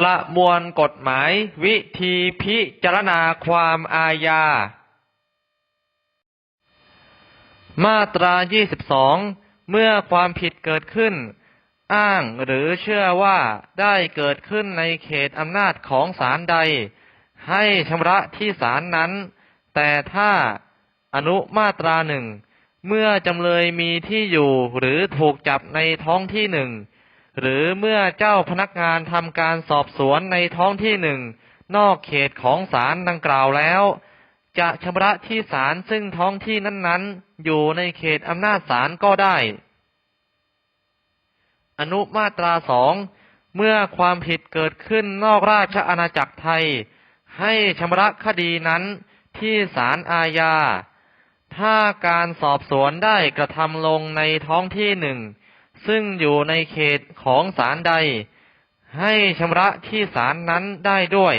ประมวลกฎหมาย วิธีพิจารณาความอาญา มาตรา 22 เมื่อความผิดเกิดขึ้น อ้างหรือเชื่อว่าได้เกิดขึ้นในเขตอำนาจของศาลใด ให้ชำระที่ศาลนั้น แต่ถ้าอนุมาตราหนึ่ง เมื่อจำเลยมีที่อยู่หรือถูกจับในท้องที่หนึ่ง หรือเมื่อเจ้าพนักงานทำการสอบสวนในท้องที่หนึ่งนอกเขตของศาลดังกล่าวแล้ว จะชำระที่ศาลซึ่งท้องที่นั้นๆ อยู่ในเขตอำนาจศาลก็ได้ อนุมาตราสองเมื่อความผิดเกิดขึ้นนอกราชอาณาจักรไทย ให้ชำระคดีนั้นที่ศาลอาญา ถ้าการสอบสวนได้กระทำลงในท้องที่หนึ่ง ซึ่งอยู่ในเขตของศาลใด ให้ชำระที่ศาลนั้นได้ด้วย